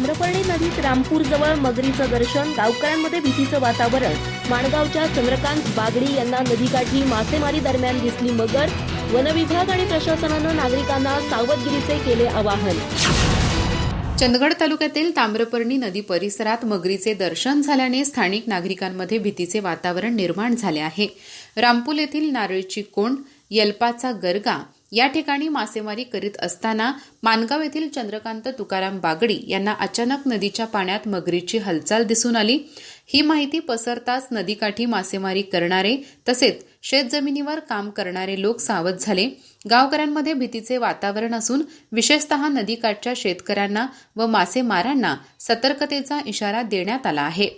ताम्रपर्णी नदीत रामपूरजवळ मगरीचं दर्शन गावकऱ्यांमध्ये भीतीचं वातावरण. माणगावच्या चंद्रकांत बागडी यांना नदीकाठी मासेमारी दरम्यान दिसली मगर. वनविभाग आणि प्रशासनानं नागरिकांना सावधगिरीचे केले आवाहन. चंदगड तालुक्यातील ताम्रपर्णी नदी परिसरात मगरीचे दर्शन झाल्याने स्थानिक नागरिकांमध्ये भीतीचे वातावरण निर्माण झाले आहे. रामपूल येथील नारळची कोंड यल्पाचा गरगा या ठिकाणी मासेमारी करीत असताना मानगाव येथील चंद्रकांत तुकाराम बागडी यांना अचानक नदीच्या पाण्यात मगरीची हालचाल दिसून आली. ही माहिती पसरताच नदीकाठी मासेमारी करणारे तसेच शेतजमिनीवर काम करणारे लोक सावध झाले. गावकऱ्यांमध्ये भीतीचे वातावरण असून विशेषतः नदीकाठच्या शेतकऱ्यांना व मासेमारांना सतर्कतेचा इशारा देण्यात आला आहे.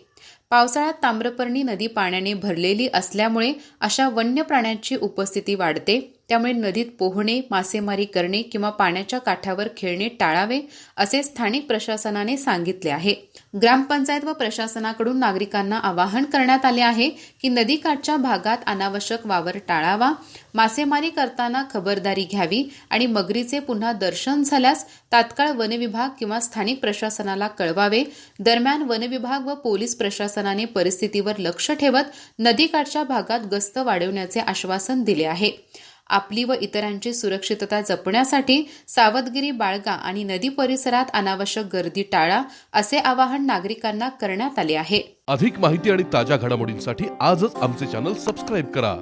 पावसाळ्यात ताम्रपर्णी नदी पाण्याने भरलेली असल्यामुळे अशा वन्य प्राण्यांची उपस्थिती वाढते. त्यामुळे नदीत पोहणे मासेमारी करणे किंवा पाण्याच्या काठावर खेळणे टाळावे असे स्थानिक प्रशासनाने सांगितले आहे. ग्रामपंचायत व प्रशासनाकडून नागरिकांना आवाहन करण्यात आले आहे की नदीकाठच्या भागात अनावश्यक वावर टाळावा मासेमारी करताना खबरदारी घ्यावी आणि मगरीचे पुन्हा दर्शन झाल्यास तात्काळ वनविभाग किंवा स्थानिक प्रशासनाला कळवावे. दरम्यान वनविभाग व पोलीस प्रशासनाने परिस्थितीवर लक्ष ठेवत नदीकाठच्या भागात गस्त वाढवण्याचे आश्वासन दिले आहे. आपली व इतरांची सुरक्षितता जपण्यासाठी सावधगिरी बाळगा आणि नदी परिसरात अनावश्यक गर्दी टाळा असे आवाहन नागरिकांना करण्यात आले आहे. अधिक माहिती आणि ताज्या घडामोडींसाठी आजच आमचे चॅनल सबस्क्राईब करा.